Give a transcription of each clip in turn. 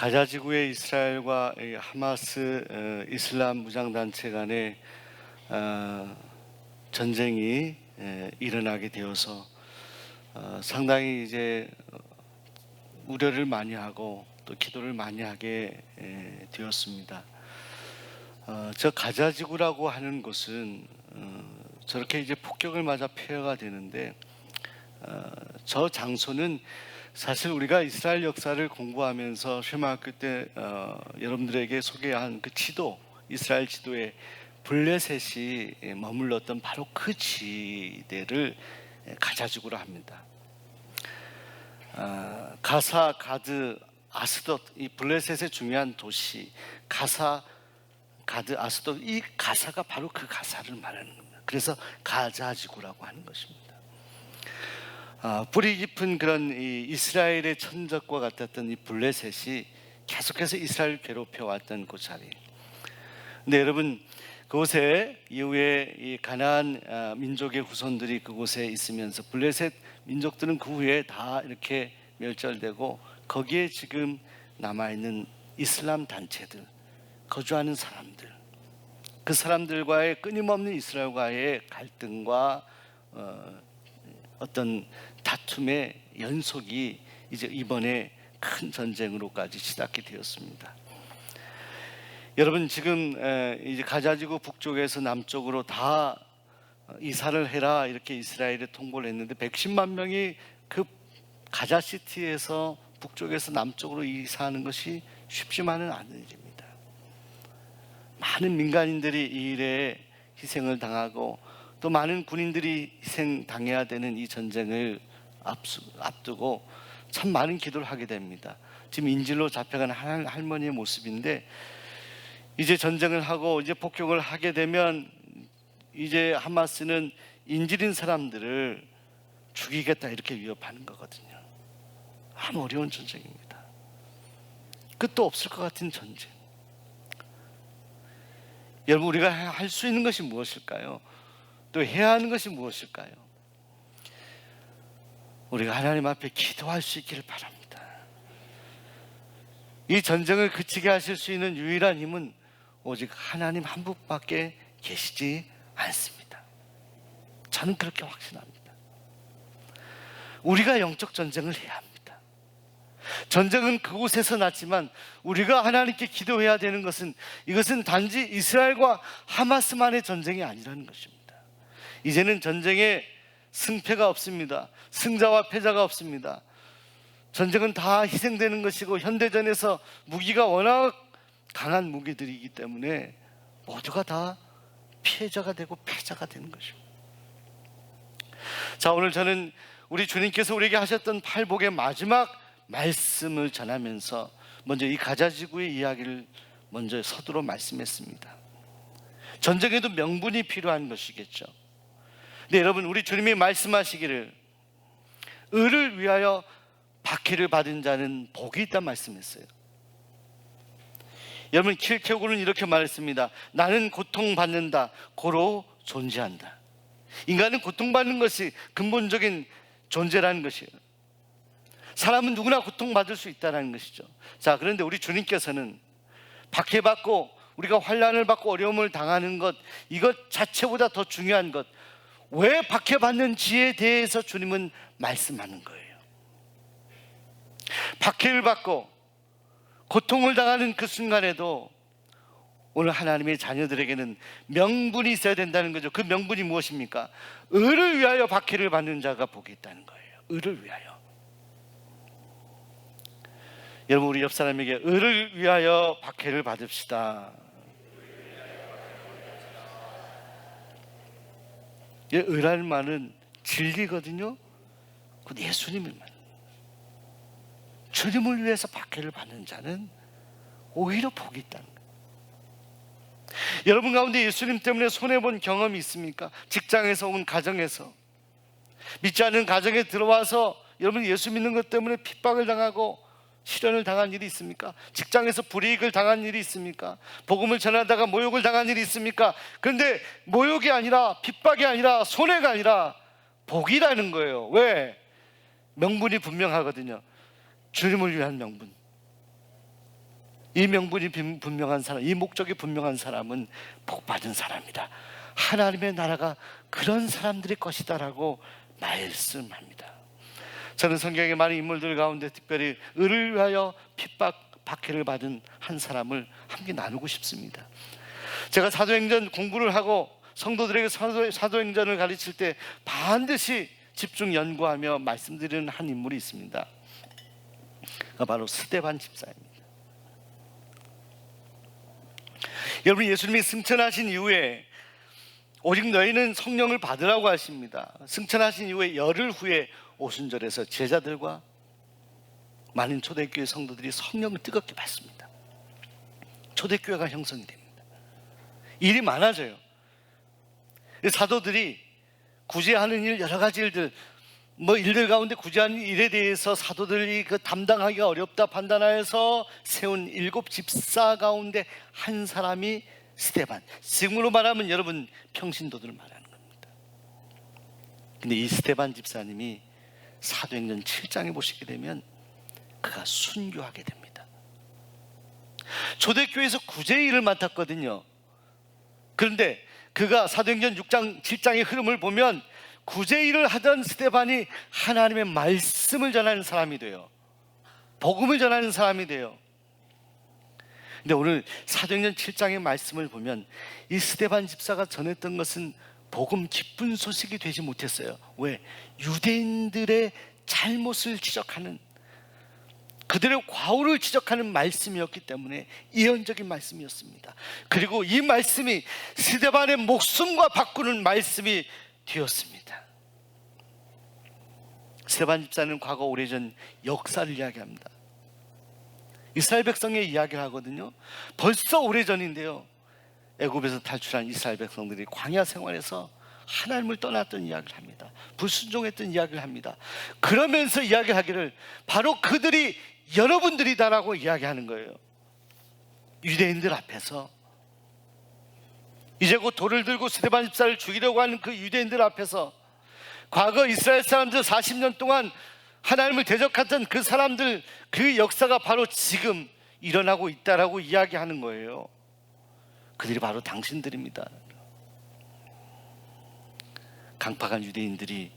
가자 지구의 이스라엘과 이 하마스 어, 이슬람 무장 단체 간의 어, 전쟁이 에, 일어나게 되어서 어, 상당히 이제 어, 우려를 많이 하고 또 기도를 많이 하게 에, 되었습니다. 어, 저 가자 지구라고 하는 곳은 어, 저렇게 이제 폭격을 맞아 폐허가 되는데 어, 저 장소는 사실 우리가 이스라엘 역사를 공부하면서 쉐마학교 때 어, 여러분들에게 소개한 그 지도 이스라엘 지도에 블레셋이 머물렀던 바로 그 지대를 가자지구라 합니다. 아, 가사, 가드, 아스돗 이 블레셋의 중요한 도시 가사, 가드, 아스돗 이 가사가 바로 그 가사를 말하는 겁니다. 그래서 가자지구라고 하는 것입니다. 아, 뿌리 깊은 그런 이 이스라엘의 천적과 같았던 이 블레셋이 계속해서 이스라엘 괴롭혀 왔던 그 자리. 근데 여러분 그곳에 이후에 이 가나안 아, 민족의 후손들이 그곳에 있으면서 블레셋 민족들은 그 후에 다 이렇게 멸절되고 거기에 지금 남아 있는 이슬람 단체들 거주하는 사람들 그 사람들과의 끊임없는 이스라엘과의 갈등과 어, 어떤 다툼의 연속이 이제 이번에 큰 전쟁으로까지 시작이 되었습니다. 여러분 지금 에, 이제 가자지구 북쪽에서 남쪽으로 다 이사를 해라 이렇게 이스라엘에 통보를 했는데 110만 명이 그 가자 시티에서 북쪽에서 남쪽으로 이사하는 것이 쉽지만은 않은 일입니다. 많은 민간인들이 이 일에 희생을 당하고 또 많은 군인들이 희생 당해야 되는 이 전쟁을 앞두고 참 많은 기도를 하게 됩니다. 지금 인질로 잡혀간 할- 할머니의 모습인데 이제 전쟁을 하고 이제 폭격을 하게 되면 이제 하마스는 인질인 사람들을 죽이겠다 이렇게 위협하는 거거든요. 참 어려운 전쟁입니다. 끝도 없을 것 같은 전쟁. 여러분 우리가 할 수 있는 것이 무엇일까요? 또 해야 하는 것이 무엇일까요? 우리가 하나님 앞에 기도할 수 있기를 바랍니다. 이 전쟁을 그치게 하실 수 있는 유일한 힘은 오직 하나님 한 분밖에 계시지 않습니다. 저는 그렇게 확신합니다. 우리가 영적 전쟁을 해야 합니다. 전쟁은 그곳에서 났지만 우리가 하나님께 기도해야 되는 것은 이것은 단지 이스라엘과 하마스만의 전쟁이 아니라는 것입니다. 이제는 전쟁에 승패가 없습니다. 승자와 패자가 없습니다. 전쟁은 다 희생되는 것이고 현대전에서 무기가 워낙 강한 무기들이기 때문에 모두가 다 피해자가 되고 패자가 되는 것입니다. 자, 오늘 저는 우리 주님께서 우리에게 하셨던 팔복의 마지막 말씀을 전하면서 먼저 이 가자지구의 이야기를 먼저 서두로 말씀했습니다. 전쟁에도 명분이 필요한 것이겠죠. 근데 여러분, 우리 주님이 말씀하시기를 의를 위하여 박해를 받은 자는 복이 있다 말씀했어요. 여러분 킬케고는 이렇게 말했습니다. 나는 고통받는다. 고로 존재한다. 인간은 고통받는 것이 근본적인 존재라는 것이에요. 사람은 누구나 고통받을 수 있다는 것이죠. 자, 그런데 우리 주님께서는 박해받고 우리가 환란을 받고 어려움을 당하는 것 이것 자체보다 더 중요한 것 왜 박해받는지에 대해서 주님은 말씀하는 거예요. 박해를 받고 고통을 당하는 그 순간에도 오늘 하나님의 자녀들에게는 명분이 있어야 된다는 거죠. 그 명분이 무엇입니까? 의를 위하여 박해를 받는 자가 복이 있다는 거예요. 의를 위하여. 여러분 우리 옆 사람에게 의를 위하여 박해를 받읍시다. 의라는 말은 진리거든요. 그 예수님의 말. 주님을 위해서 박해를 받는 자는 오히려 복이 있다는 거예요. 여러분 가운데 예수님 때문에 손해본 경험이 있습니까? 직장에서 혹은 가정에서 믿지 않는 가정에 들어와서 여러분 예수 믿는 것 때문에 핍박을 당하고 실현을 당한 일이 있습니까? 직장에서 불이익을 당한 일이 있습니까? 복음을 전하다가 모욕을 당한 일이 있습니까? 그런데 모욕이 아니라 핍박이 아니라 손해가 아니라 복이라는 거예요. 왜? 명분이 분명하거든요. 주님을 위한 명분. 이 명분이 분- 분명한 사람, 이 목적이 분명한 사람은 복 받은 사람이다. 하나님의 나라가 그런 사람들의 것이다라고 말씀합니다. 저는 성경의 많은 인물들 가운데 특별히 의를 위하여 핍박 박해를 받은 한 사람을 함께 나누고 싶습니다. 제가 사도행전 공부를 하고 성도들에게 사도, 사도행전을 가르칠 때 반드시 집중 연구하며 말씀드리는 한 인물이 있습니다. 바로 스테반 집사입니다. 여러분 예수님이 승천하신 이후에 오직 너희는 성령을 받으라고 하십니다. 승천하신 이후에 열흘 후에 오순절에서 제자들과 많은 초대교회 성도들이 성령을 뜨겁게 받습니다. 초대교회가 형성이 됩니다. 일이 많아져요. 사도들이 구제하는 일 여러 가지 일들 뭐 일들 가운데 구제하는 일에 대해서 사도들이 그 담당하기가 어렵다 판단하여서 세운 일곱 집사 가운데 한 사람이 스테반. 지금으로 말하면 여러분 평신도들을 말하는 겁니다. 근데 이 스테반 집사님이 사도행전 7장에 보시게 되면 그가 순교하게 됩니다. 초대교회에서 구제 일을 맡았거든요. 그런데 그가 사도행전 6장 7장의 흐름을 보면 구제 일을 하던 스테반이 하나님의 말씀을 전하는 사람이 돼요. 복음을 전하는 사람이 돼요. 근데 오늘 사도행전 7장의 말씀을 보면 이 스테반 집사가 전했던 것은 복음 기쁜 소식이 되지 못했어요. 왜? 유대인들의 잘못을 지적하는 그들의 과오를 지적하는 말씀이었기 때문에 예언적인 말씀이었습니다. 그리고 이 말씀이 스데반의 목숨과 바꾸는 말씀이 되었습니다. 스데반 집사는 과거 오래전 역사를 이야기합니다. 이스라엘 백성의 이야기를 하거든요. 벌써 오래전인데요. 애굽에서 탈출한 이스라엘 백성들이 광야 생활에서 하나님을 떠났던 이야기를 합니다. 불순종했던 이야기를 합니다. 그러면서 이야기하기를 바로 그들이 여러분들이다라고 이야기하는 거예요. 유대인들 앞에서 이제 곧 돌을 들고 스테반 집사를 죽이려고 하는 그 유대인들 앞에서 과거 이스라엘 사람들 40년 동안 하나님을 대적했던 그 사람들 그 역사가 바로 지금 일어나고 있다라고 이야기하는 거예요. 그들이 바로 당신들입니다. 강팍한 유대인들이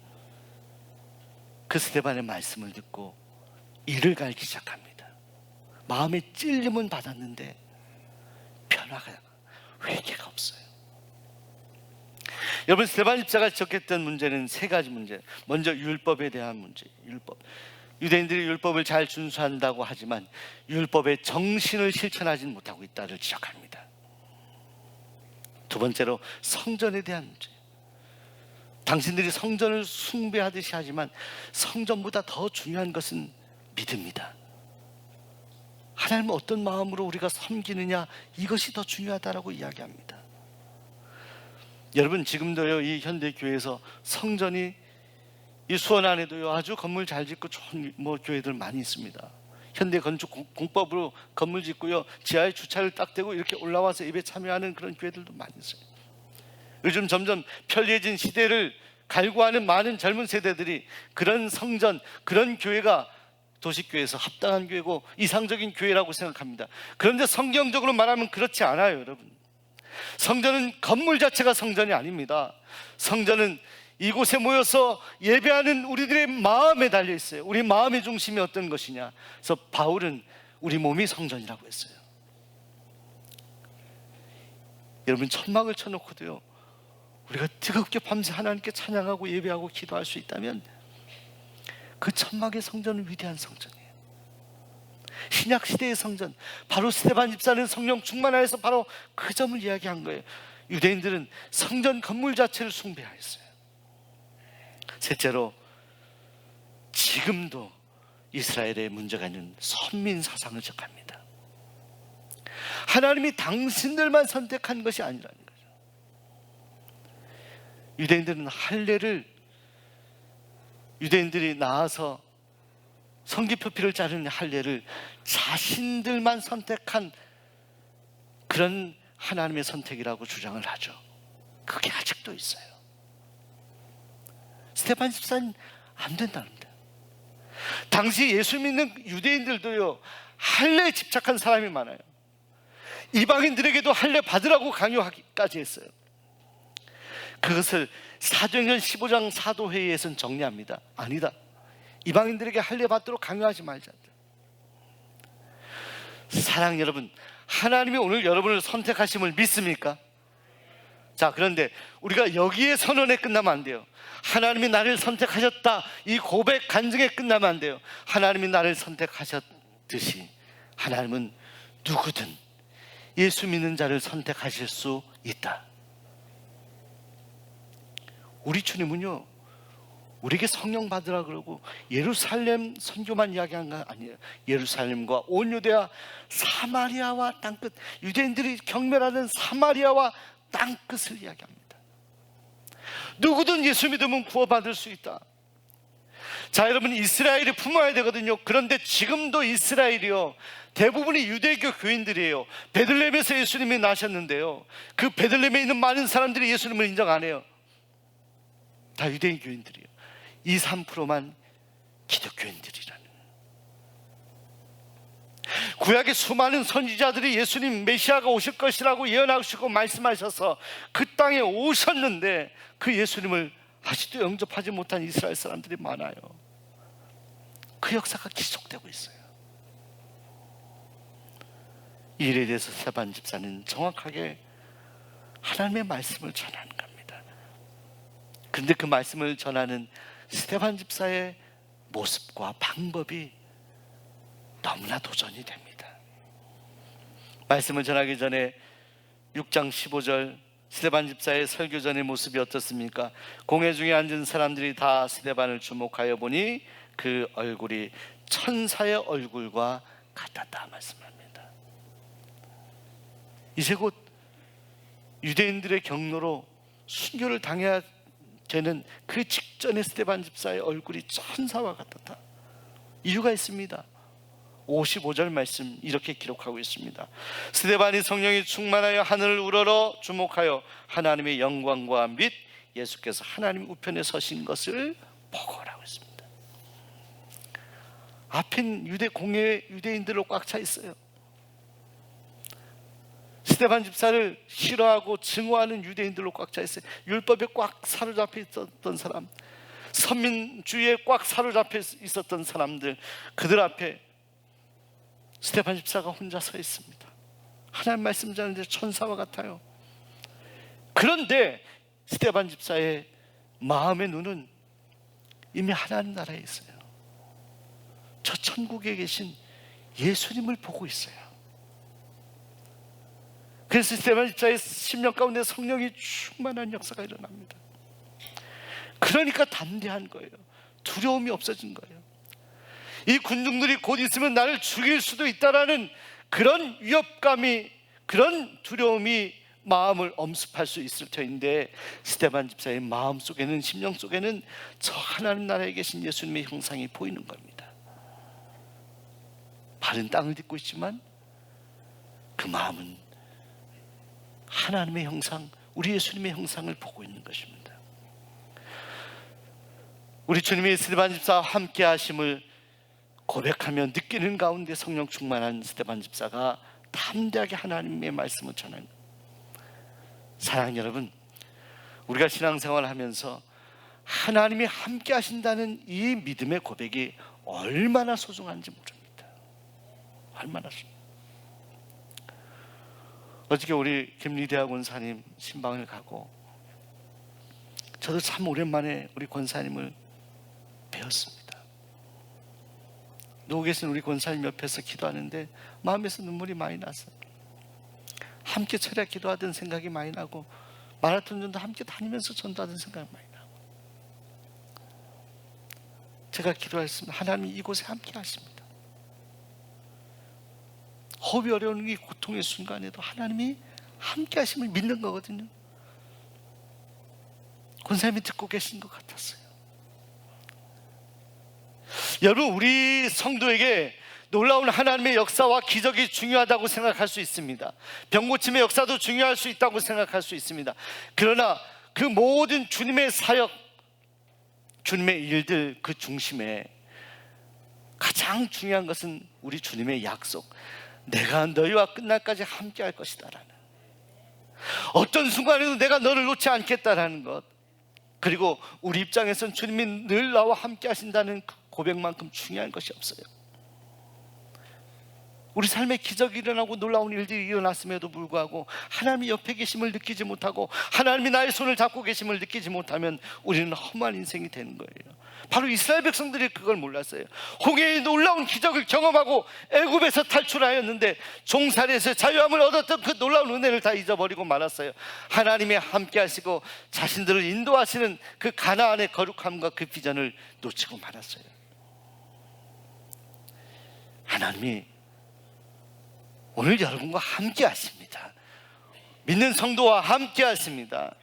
그 스테반의 말씀을 듣고 이를 갈기 시작합니다. 마음에 찔림은 받았는데 변화가 회개가 없어요. 여러분 스테반 집사가 지적했던 문제는 세 가지 문제. 먼저 율법에 대한 문제. 율법. 유대인들이 율법을 잘 준수한다고 하지만 율법의 정신을 실천하지 못하고 있다를 지적합니다. 두 번째로 성전에 대한 문제. 당신들이 성전을 숭배하듯이 하지만 성전보다 더 중요한 것은 믿음이다. 하나님을 어떤 마음으로 우리가 섬기느냐 이것이 더 중요하다라고 이야기합니다. 여러분 지금도요 이 현대 교회에서 성전이 이 수원 안에도요 아주 건물 잘 짓고 좋은 뭐 교회들 많이 있습니다. 현대 건축 공- 공법으로 건물 짓고요 지하에 주차를 딱 대고 이렇게 올라와서 예배 참여하는 그런 교회들도 많이 있어요. 요즘 점점 편리해진 시대를 갈구하는 많은 젊은 세대들이 그런 성전, 그런 교회가 도시교회에서 합당한 교회고 이상적인 교회라고 생각합니다. 그런데 성경적으로 말하면 그렇지 않아요, 여러분. 성전은 건물 자체가 성전이 아닙니다. 성전은 이곳에 모여서 예배하는 우리들의 마음에 달려 있어요. 우리 마음의 중심이 어떤 것이냐. 그래서 바울은 우리 몸이 성전이라고 했어요. 여러분 천막을 쳐놓고도요. 우리가 뜨겁게 밤새 하나님께 찬양하고 예배하고 기도할 수 있다면 그 천막의 성전은 위대한 성전이에요. 신약 시대의 성전, 바로 스테반 집사는 성령 충만하여서 바로 그 점을 이야기한 거예요. 유대인들은 성전 건물 자체를 숭배하였어요. 셋째로 지금도 이스라엘에 문제가 있는 선민 사상을 적합니다. 하나님이 당신들만 선택한 것이 아니라는 거죠. 유대인들은 할례를 유대인들이 나와서 성기표피를 자르는 할례를 자신들만 선택한 그런 하나님의 선택이라고 주장을 하죠. 그게 아직도 있어요. 스테판 집사는 안 된답니다. 당시 예수 믿는 유대인들도요 할례에 집착한 사람이 많아요. 이방인들에게도 할례 받으라고 강요하기까지 했어요. 그것을 사도행전 15장 사도회의에서는 정리합니다. 아니다. 이방인들에게 할례 받도록 강요하지 말자. 사랑 여러분, 하나님이 오늘 여러분을 선택하심을 믿습니까? 자, 그런데 우리가 여기에 선언에 끝나면 안 돼요. 하나님이 나를 선택하셨다. 이 고백 간증에 끝나면 안 돼요. 하나님이 나를 선택하셨듯이 하나님은 누구든 예수 믿는 자를 선택하실 수 있다. 우리 주님은요, 우리에게 성령 받으라 그러고 예루살렘 선교만 이야기한 거 아니에요. 예루살렘과 온 유대와 사마리아와 땅끝 유대인들이 경멸하는 사마리아와 땅 끝을 이야기합니다. 누구든 예수 믿으면 구원받을 수 있다. 자, 여러분 이스라엘이 품어야 되거든요. 그런데 지금도 이스라엘이요. 대부분이 유대교 교인들이에요. 베들레헴에서 예수님이 나셨는데요. 그 베들레헴에 있는 많은 사람들이 예수님을 인정 안 해요. 다 유대인 교인들이에요. 2, 3%만 기독교인들이라는. 구약의 수많은 선지자들이 예수님 메시아가 오실 것이라고 예언하시고 말씀하셔서 그 땅에 오셨는데 그 예수님을 아직도 영접하지 못한 이스라엘 사람들이 많아요. 그 역사가 계속되고 있어요. 이 일에 대해서 세반 집사는 정확하게 하나님의 말씀을 전하는 겁니다. 그런데 그 말씀을 전하는 스테반 집사의 모습과 방법이 너무나 도전이 됩니다. 말씀을 전하기 전에 6장 15절 스테반 집사의 설교 전의 모습이 어떻습니까? 공회 중에 앉은 사람들이 다 스테반을 주목하여 보니 그 얼굴이 천사의 얼굴과 같았다 말씀합니다. 이제 곧 유대인들의 경로로 순교를 당해야 되는 그 직전에 스테반 집사의 얼굴이 천사와 같았다. 이유가 있습니다. 55절 말씀 이렇게 기록하고 있습니다. 스테반이 성령이 충만하여 하늘을 우러러 주목하여 하나님의 영광과 및 예수께서 하나님 우편에 서신 것을 보고라고 했습니다. 앞엔 유대 공예 유대인들로 꽉 차 있어요. 스테반 집사를 싫어하고 증오하는 유대인들로 꽉 차 있어요. 율법에 꽉 사로잡혀 있었던 사람, 선민주의에 꽉 사로잡혀 있었던 사람들, 그들 앞에 스테반 집사가 혼자 서 있습니다. 하나님 말씀 전하는데 천사와 같아요. 그런데 스테반 집사의 마음의 눈은 이미 하나님 나라에 있어요. 저 천국에 계신 예수님을 보고 있어요. 그래서 스테반 집사의 심령 가운데 성령이 충만한 역사가 일어납니다. 그러니까 담대한 거예요. 두려움이 없어진 거예요. 이 군중들이 곧 있으면 나를 죽일 수도 있다라는 그런 위협감이 그런 두려움이 마음을 엄습할 수 있을 터인데 스테반 집사의 마음 속에는 심령 속에는 저 하나님 나라에 계신 예수님의 형상이 보이는 겁니다. 발은 땅을 딛고 있지만 그 마음은 하나님의 형상, 우리 예수님의 형상을 보고 있는 것입니다. 우리 주님이 스테반 집사와 함께 하심을 고백하며 느끼는 가운데 성령 충만한 스테반 집사가 담대하게 하나님의 말씀을 전하는 사랑 여러분, 우리가 신앙생활을 하면서 하나님이 함께 하신다는 이 믿음의 고백이 얼마나 소중한지 모릅니다. 얼마나 소중. 어저께 우리 김리대학 원사님 신방을 가고 저도 참 오랜만에 우리 권사님을 배웠습니다. 누워 계신 우리 권사님 옆에서 기도하는데 마음에서 눈물이 많이 났어요. 함께 철야 기도하던 생각이 많이 나고 마라톤 전도 함께 다니면서 전도하던 생각이 많이 나고 제가 기도했습니다. 하나님 이곳에 함께 하십니다. 호흡이 어려운 이 고통의 순간에도 하나님이 함께 하심을 믿는 거거든요. 권사님이 듣고 계신 것 같았어요. 여러분 우리 성도에게 놀라운 하나님의 역사와 기적이 중요하다고 생각할 수 있습니다. 병 고침의 역사도 중요할 수 있다고 생각할 수 있습니다. 그러나 그 모든 주님의 사역, 주님의 일들 그 중심에 가장 중요한 것은 우리 주님의 약속. 내가 너희와 끝날까지 함께 할 것이다라는. 어떤 순간에도 내가 너를 놓지 않겠다라는 것. 그리고 우리 입장에선 주님이 늘 나와 함께 하신다는 그 고백만큼 중요한 것이 없어요. 우리 삶에 기적이 일어나고 놀라운 일들이 일어났음에도 불구하고 하나님이 옆에 계심을 느끼지 못하고 하나님이 나의 손을 잡고 계심을 느끼지 못하면 우리는 험한 인생이 되는 거예요. 바로 이스라엘 백성들이 그걸 몰랐어요. 홍해의 놀라운 기적을 경험하고 애굽에서 탈출하였는데 종살이에서 자유함을 얻었던 그 놀라운 은혜를 다 잊어버리고 말았어요. 하나님이 함께 하시고 자신들을 인도하시는 그 가나안의 거룩함과 그 비전을 놓치고 말았어요. 하나님이 오늘 여러분과 함께 하십니다. 믿는 성도와 함께 하십니다.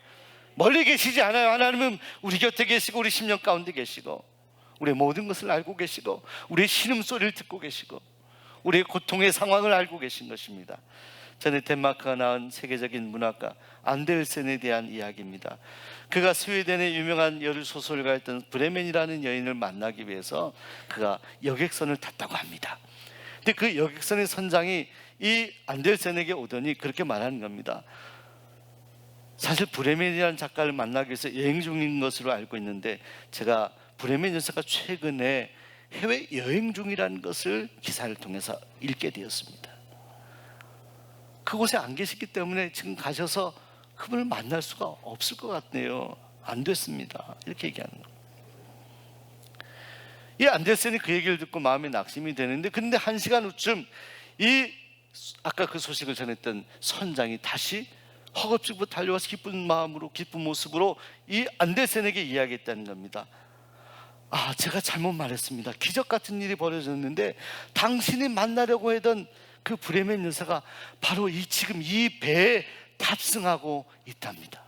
멀리 계시지 않아요. 하나님은 우리 곁에 계시고 우리 심령 가운데 계시고 우리의 모든 것을 알고 계시고 우리의 신음소리를 듣고 계시고 우리의 고통의 상황을 알고 계신 것입니다. 전에 덴마크가 낳은 세계적인 문학가 안델센에 대한 이야기입니다. 그가 스웨덴의 유명한 여류 소설가였던 브레멘이라는 여인을 만나기 위해서 그가 여객선을 탔다고 합니다. 근데 그 여객선의 선장이 이 안델센에게 오더니 그렇게 말하는 겁니다. 사실 브레멘이라는 작가를 만나기 위해서 여행 중인 것으로 알고 있는데 제가 브레멘 여사가 최근에 해외 여행 중이라는 것을 기사를 통해서 읽게 되었습니다. 그곳에 안 계시기 때문에 지금 가셔서 그분을 만날 수가 없을 것 같네요. 안 됐습니다. 이렇게 얘기하는 거예요. 이 안데센이 그 얘기를 듣고 마음이 낙심이 되는데 근데 한 시간 후쯤 이 아까 그 소식을 전했던 선장이 다시 허겁지겁 달려와서 기쁜 마음으로 기쁜 모습으로 이 안데센에게 이야기했다는 겁니다. 아, 제가 잘못 말했습니다. 기적 같은 일이 벌어졌는데 당신이 만나려고 했던 그 브레멘 여사가 바로 이 지금 이 배에 탑승하고 있답니다.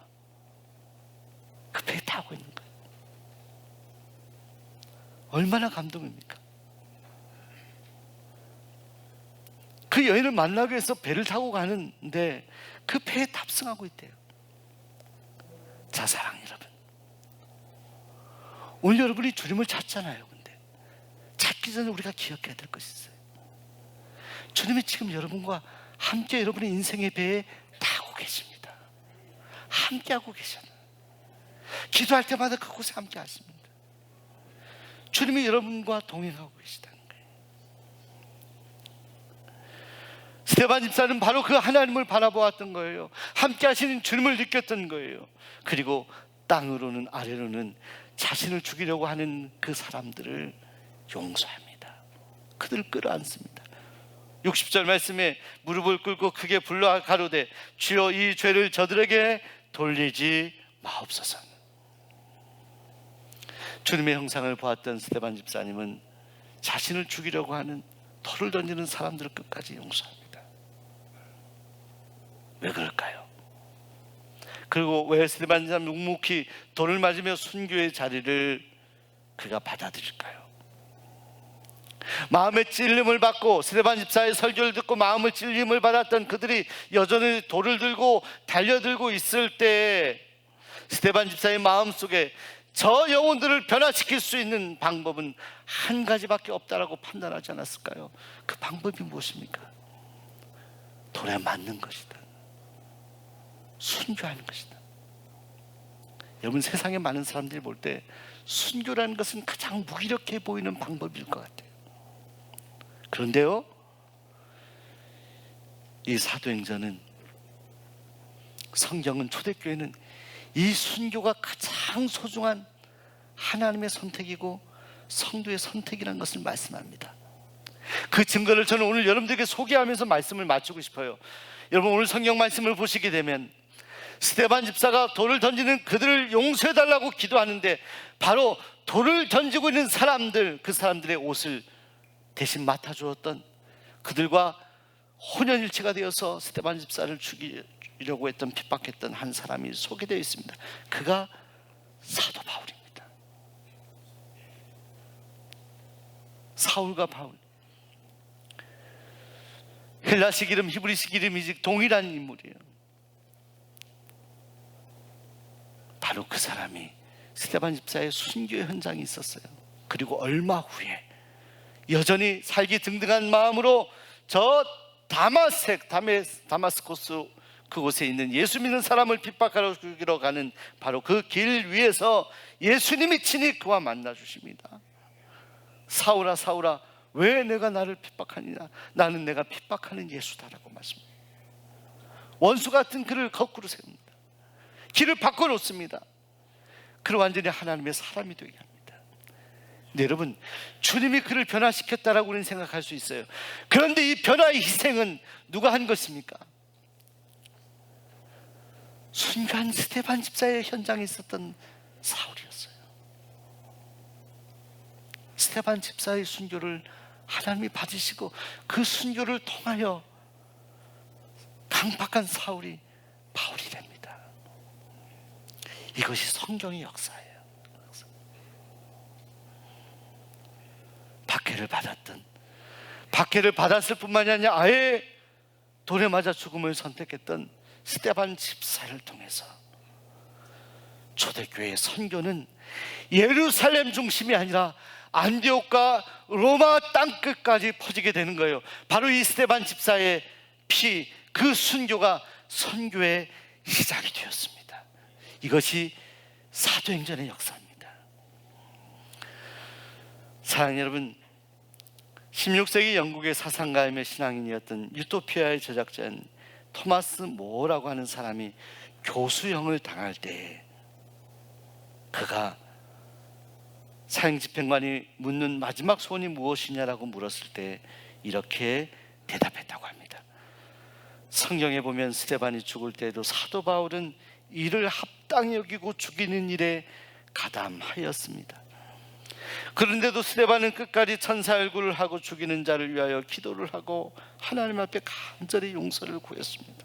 그 배에 타고 있는 거예요. 얼마나 감동입니까? 그 여인을 만나기 위해서 배를 타고 가는데 그 배에 탑승하고 있대요. 자, 사랑 여러분. 오늘 여러분이 주님을 찾잖아요. 근데 찾기 전에 우리가 기억해야 될 것이 있어요. 주님이 지금 여러분과 함께 여러분의 인생의 배에 타고 계십니다. 함께 하고 계셔요. 기도할 때마다 그곳에 함께 하십니다. 주님이 여러분과 동행하고 계시다는 거예요. 스테반 집사는 바로 그 하나님을 바라보았던 거예요. 함께 하시는 주님을 느꼈던 거예요. 그리고 땅으로는 아래로는 자신을 죽이려고 하는 그 사람들을 용서합니다. 그들을 끌어안습니다. 60절 말씀에 무릎을 꿇고 크게 불러 가로되 주여 이 죄를 저들에게 돌리지 마옵소서. 주님의 형상을 보았던 스테반 집사님은 자신을 죽이려고 하는 돌을 던지는 사람들을 끝까지 용서합니다. 왜 그럴까요? 그리고 왜 스테반 집사님 묵묵히 돌을 맞으며 순교의 자리를 그가 받아들일까요? 마음의 찔림을 받고 스테반 집사의 설교를 듣고 마음의 찔림을 받았던 그들이 여전히 돌을 들고 달려들고 있을 때 스테반 집사의 마음 속에 저 영혼들을 변화시킬 수 있는 방법은 한 가지밖에 없다라고 판단하지 않았을까요? 그 방법이 무엇입니까? 돌에 맞는 것이다. 순교하는 것이다. 여러분 세상에 많은 사람들이 볼 때 순교라는 것은 가장 무기력해 보이는 방법일 것 같아요. 그런데요, 이 사도행전은 성경은 초대교회는 이 순교가 가장 소중한 하나님의 선택이고 성도의 선택이라는 것을 말씀합니다. 그 증거를 저는 오늘 여러분들에게 소개하면서 말씀을 마치고 싶어요. 여러분 오늘 성경 말씀을 보시게 되면 스테반 집사가 돌을 던지는 그들을 용서해 달라고 기도하는데 바로 돌을 던지고 있는 사람들 그 사람들의 옷을 대신 맡아 주었던 그들과 혼연일체가 되어서 스테반 집사를 죽이 려고 했던 핍박했던 한 사람이 소개되어 있습니다. 그가 사도 바울입니다. 사울과 바울. 헬라식 이름, 히브리식 이름이 동일한 인물이에요. 바로 그 사람이 스테반 집사의 순교의 현장이 있었어요. 그리고 얼마 후에 여전히 살기 등등한 마음으로 저 다마색 다메, 다마스코스 그곳에 있는 예수 믿는 사람을 핍박하러 죽이러 가는 바로 그 길 위에서 예수님이 친히 그와 만나 주십니다. 사울아 사울아 왜 내가 나를 핍박하느냐 나는 내가 핍박하는 예수다라고 말씀합니다. 원수 같은 그를 거꾸로 세웁니다. 길을 바꿔 놓습니다. 그를 완전히 하나님의 사람이 되게 합니다. 근데 여러분, 주님이 그를 변화시켰다라고 우리는 생각할 수 있어요. 그런데 이 변화의 희생은 누가 한 것입니까? 순간 스테반 집사의 현장에 있었던 사울이었어요. 스테반 집사의 순교를 하나님이 받으시고 그 순교를 통하여 강박한 사울이 바울이 됩니다. 이것이 성경의 역사예요. 박해를 받았던 박해를 받았을 뿐만이 아니라 아예 돌에 맞아 죽음을 선택했던 스테반 집사를 통해서 초대교회의 선교는 예루살렘 중심이 아니라 안디옥과 로마 땅 끝까지 퍼지게 되는 거예요. 바로 이 스테반 집사의 피, 그 순교가 선교의 시작이 되었습니다. 이것이 사도행전의 역사입니다. 사랑 여러분, 16세기 영국의 사상가이며 신앙인이었던 유토피아의 제작자인 토마스 모어라고 하는 사람이 교수형을 당할 때 그가 사형 집행관이 묻는 마지막 소원이 무엇이냐라고 물었을 때 이렇게 대답했다고 합니다. 성경에 보면 스테반이 죽을 때에도 사도 바울은 이를 합당히 여기고 죽이는 일에 가담하였습니다. 그런데도 스테반은 끝까지 천사 얼굴을 하고 죽이는 자를 위하여 기도를 하고 하나님 앞에 간절히 용서를 구했습니다.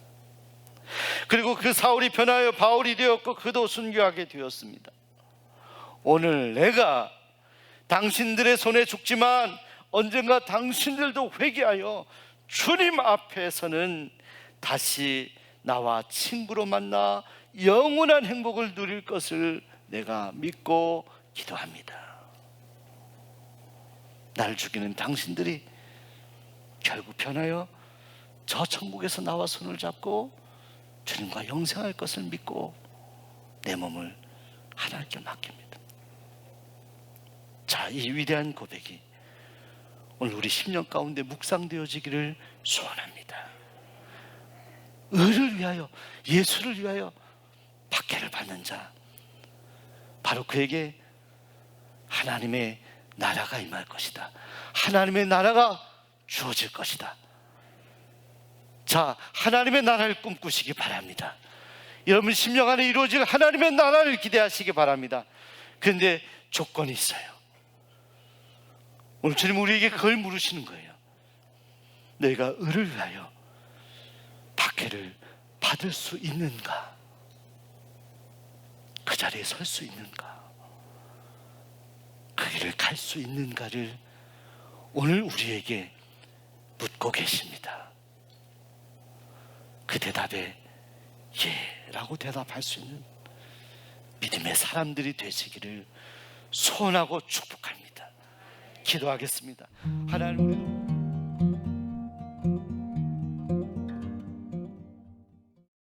그리고 그 사울이 변하여 바울이 되었고 그도 순교하게 되었습니다. 오늘 내가 당신들의 손에 죽지만 언젠가 당신들도 회개하여 주님 앞에서는 다시 나와 친구로 만나 영원한 행복을 누릴 것을 내가 믿고 기도합니다. 날 죽이는 당신들이 결국 변하여 저 천국에서 나와 손을 잡고 주님과 영생할 것을 믿고 내 몸을 하나님께 맡깁니다. 자, 이 위대한 고백이 오늘 우리 10년 가운데 묵상되어지기를 소원합니다. 의를 위하여, 예수를 위하여 박해를 받는 자, 바로 그에게 하나님의 나라가 임할 것이다. 하나님의 나라가 주어질 것이다. 자, 하나님의 나라를 꿈꾸시기 바랍니다. 여러분 심령 안에 이루어질 하나님의 나라를 기대하시기 바랍니다. 그런데 조건이 있어요. 오늘 주님 우리에게 그걸 물으시는 거예요. 너희가 의를 위하여 박해를 받을 수 있는가? 그 자리에 설 수 있는가? 그 길을 갈 수 있는가를 오늘 우리에게 묻고 계십니다. 그 대답에 예 라고 대답할 수 있는 믿음의 사람들이 되시기를 소원하고 축복합니다. 기도하겠습니다. 하나님